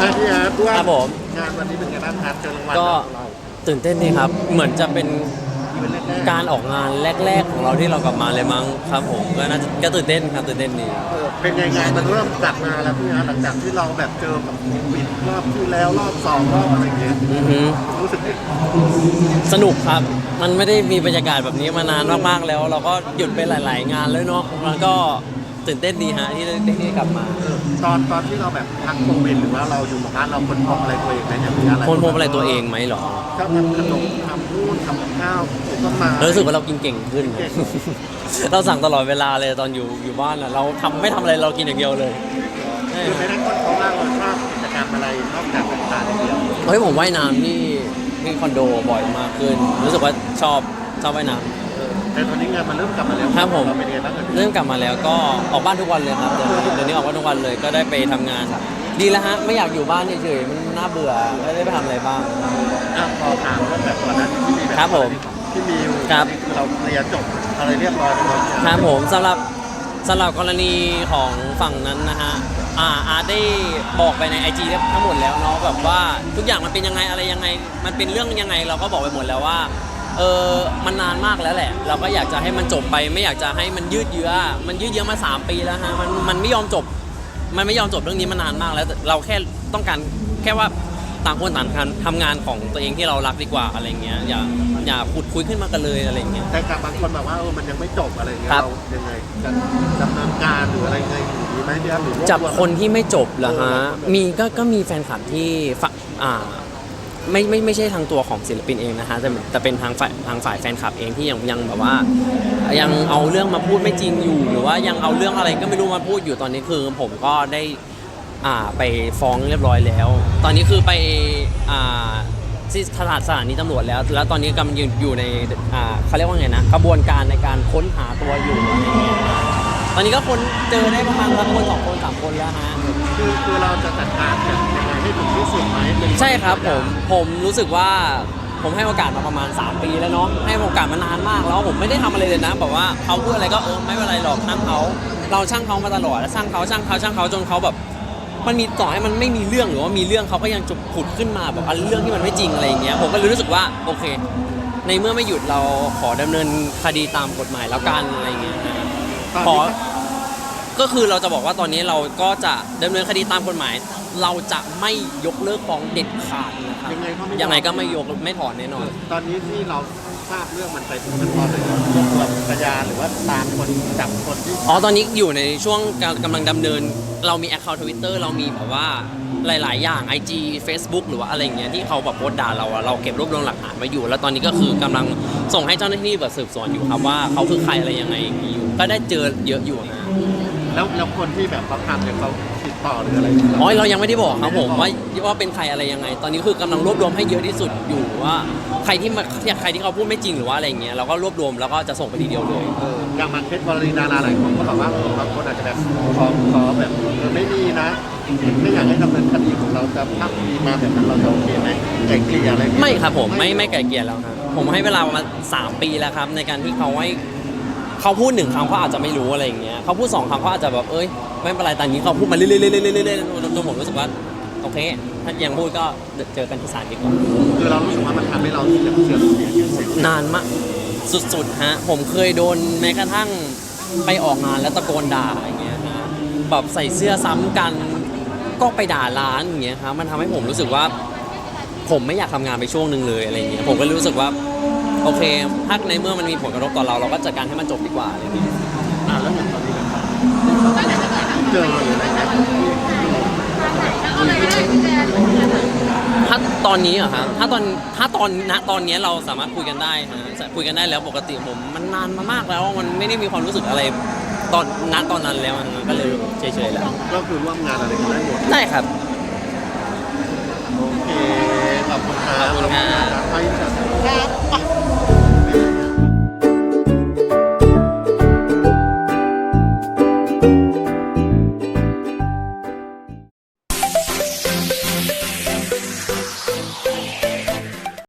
อะพี่อาร์ตว่าครับผม งานวันนี้เป็นไงบ้างครับเจอรางวัลก็ของเราตื่นเต้นดีครับ เหมือนจะเป็นอีเวนต์แรกๆการออกงานแรก ๆ ของเราที่เรากลับมาเลยมั้งครับผมก็น่าจะก็ตื่นเต้นครับตื่นเต้นดีเออเป็นไงงานมันเริ่มกลับมาแล้วพี่อาร์ตหลังจากที่เราแบบเจอกับโควิดรอบที่แล้วรอบสองรอบอะไรอย่างเงี้ยอือฮึรู้สึกไงสนุกครับ มันไม่ได้มีบรรยากาศแบบนี้มานานมากๆแล้ว เราก็หยุดไปหลาย ๆ งานแล้วเนาะมันก็ ตื่นเต้นดีฮะที่ได้ที่ได้กลับมาเออตอนตอนที่เราแบบพักโควิดหรือว่าเราอยู่กับบ้านเราคนพบอะไรตัวเองไหมอย่างพี่อาร์ตคนพบอะไรตัวเองไหมเหรอชอบทำขนมทำนู่นทำข้าวปลูกต้นไม้รู้สึกว่าเรากินเก่งขึ้นเก่งเราสั่งตลอดเวลาเลยตอนอยู่อยู่บ้านอะเราทำไม่ทำอะไรเรากินอย่างเดียวเลยคือไม่ได้คนเขาว่าเราชอบกิจกรรมอะไรนอกจากเป็นทานอย่างเดียวเฮ้ยผมว่ายน้ำที่ที่คอนโดบ่อยมากขึ้น รู้สึกว่าชอบชอบว่ายน้เออ แต่ตอนนี้งานมันเริ่มกลับมาแล้วครับผมเราเป็นยังไงบ้างเอ่ยำเริ่มกลับมาแล้วก็ออกบ้านทุกวันเลยครับเดี๋ยวเดี๋ยวนี้ออกบ้านทุกวันเลยก็ได้ไปทำงาน ดีแล้วฮะไม่อยากอยู่บ้านเฉยๆมันน่าเบื่อไม่ได้ไปทำอะไรบ้าง อะพอถามเรื่องแบบตอนนั้นที่มีแบบครับผมที่มีอยู่ครับคือเราเคลียร์จบอะไรเรียบร้อยแล้วเนอะครับผมสำหรับสำหรับกรณีของฝั่งนั้นนะฮะอ่าอาร์ตได้บอกไปใน IG ทั้งหมดแล้วเนาะแบบว่าทุกอย่างมันเป็นยังไงอะไรยังไง มันเป็นเรื่องยังไงเราก็บอกไปหมดแล้วว่า เออมันนานมากแล้วแหละ เราก็อยากจะให้มันจบไป ไม่อยากจะให้มันยืดเยื้อ มันยืดเยื้อมา 3 ปีแล้วฮะมันมันไม่ยอมจบ มันไม่ยอมจบเรื่องนี้มานานมากแล้วแต่เราแค่ต้องการแค่ว่าต่างคนต่างกันทำงานของตัวเองที่เรารักดีกว่าอะไรเงี้ยอย่าอย่าขุดคุยขึ้นมากันเลยอะไรเงี้ย แต่กับบางคนแบบว่าเออมันยังไม่จบอะไรเงี้ยครับ เรายังไงจะดำเนินการหรืออะไรไงอยู่ดีไหมพี่แอฟหรือว่าจับคนที่ไม่จบเหรอฮะ มีก็ก็มีแฟนคลับที่ฝกอ่า ไม่ไม่ไม่ใช่ทางตัวของศิลปินเองนะฮะแต่แต่เป็นทางฝ่ายทางฝ่ายแฟนคลับเองที่ยังยังแบบว่า ยังเอาเรื่องมาพูดไม่จริงอยู่ หรือว่ายังเอาเรื่องอะไรก็ไม่รู้มาพูดอยู่ตอนนี้คือ ผมก็ได้อ่าไปฟ้องเรียบร้อยแล้ว ตอนนี้คือไปอ่าที่สถานสถานีตำรวจแล้ว แล้วตอนนี้กำลังอยู่ในอ่าเขาเรียกว่าไงนะกระบวนการในการค้นหาตัวอยู่ อะไรอย่างเงี้ยตอนนี้ก็คนเจอได้ประมาณสักคนสองคนสามคนแล้วฮะ คือคือเราจะจัดการแบบยังไงให้ถึงที่สุดไหมเป็นใช่ครับผมผมรู้สึกว่าผมให้โอกาสมาประมาณ 3 ปีแล้วเนาะให้โอกาสมานานมากแล้วผมไม่ได้ทำอะไรเลยนะแบบว่าเขาพูดอะไรก็เออไม่เป็นไรหรอกช่างเขาเราช่างเขามาตลอดแล้วช่างเขาช่างเขาช่างเขาจนเขาแบบ มันมีต่อให้มันไม่มีเรื่องหรือว่ามีเรื่องเขาก็ยังจุผุดขึ้นมาแบบอันเรื่องที่มันไม่จริงอะไรอย่างเงี้ยผมก็เลยรู้สึกว่าโอเค ในเมื่อไม่หยุดเราขอดำเนินคดีตามกฎหมายแล้วกันอะไรอย่างเงี้ยนะตอน ขอนี้ก็คือเราจะบอกว่าตอนนี้เราก็จะดำเนินคดีตามกฎหมาย เราจะไม่ยกเลิกฟ้องเด็ดขาดนะครับยังไงก็ไม่ยังไงก็ไม่ยกไม่ถอนแน่นอน ตอนนี้ที่เรา ทราบเรื่องมันไปถึงขั้นตอนไหนรวบรวมพยานหรือว่าตามคนจับคนที่อ๋อ ตอนนี้อยู่ในช่วงกำกำลังดำเนิน เรามี Account Twitter เรามีแบบว่าหลาย ๆ อย่าง IG Facebook หรือว่าอะไรอย่างเงี้ยที่เขาแบบโพสต์ด่าเราอะเราเก็บรวบรวมหลักฐานไว้อยู่ แล้วตอนนี้ก็คือกำลังส่งให้เจ้าหน้าที่แบบสืบสวนอยู่ครับว่าเขาคือใครอะไรยังไงอย่างงี้อยู่ ก็ได้เจอเยอะอยู่ฮะ แล้วแล้วคนที่แบบเขาทำเนี่ยเขาติดต่อหรืออะไรอ๋อเรายังไม่ได้บอกครับผมว่าว่าเป็นใครอะไรยังไง ตอนนี้คือกำลังรวบรวมให้เยอะที่สุดอยู่ว่า ใครที่มาใครที่เขาพูดไม่จริงหรือว่าอะไรอย่างเงี้ยเราก็รวบรวมแล้วก็จะส่งไปทีเดียวเลย เอออย่างมันเคสกรณีดาราหลายคนก็บอกว่าเออบางคนอาจจะแบบขอขอแบบเออไม่ดีนะ ไม่อยากให้ดำเนินคดีของเราจะภาพดีมาแบบนั้นเราจะโอเคไหมไกลเกลี่ยอะไรอย่างเงี้ยไม่ครับผมไม่ไม่ไก่เกลียแล้วครับผมให้เวลาประมาณสามปีแล้วครับในการที่เขาให้ เขาพูดหนึ่งคำเขาอาจจะไม่รู้อะไรอย่างเงี้ยเขาพูดสองคำเขาอาจจะแบบเอ้ยไม่เป็นไรแต่อันนี้เขาพูดมาเรื่อยๆเรื่อยๆเรื่อยๆจนผมรู้สึกว่าโอเค ถ้ายังพูดก็เจอกันที่ศาลดีกว่าคือเรารู้สึกว่ามันทำให้เราเสียเสียเสียชื่อเสียงนานมากสุดๆฮะผมเคยโดนแม้กระทั่งไปออกงานแล้วตะโกนด่าอย่างเงี้ยฮะแบบใส่เสื้อซ้ำกันก็ไปด่าร้านอย่างเงี้ยครับมันทำให้ผมรู้สึกว่า ผมไม่อยากทำงานไปช่วงหนึ่งเลยอะไรเงี้ยผมก็รู้สึกว่า โอเค ถ้าในเมื่อมันมีผลกระทบต่อเราเราก็จัดการให้มันจบดีกว่าอะไรเงี้ยอ่าแล้วอย่างตอนนี้นะครับเจอหรืออะไรเงี้ยถ้าตอนนี้เหรอครับถ้าตอนถ้าตอนณตอนนี้เราสามารถคุยกันได้ฮะคุยกันได้แล้วปกติผมมันนานมามากแล้วมันไม่ได้มีความรู้สึกอะไรตอนณตอนนั้นแล้วอะก็เลยเฉยๆแล้ว ก็คือร่วมงานอะไรกันได้หมด ได้ครับ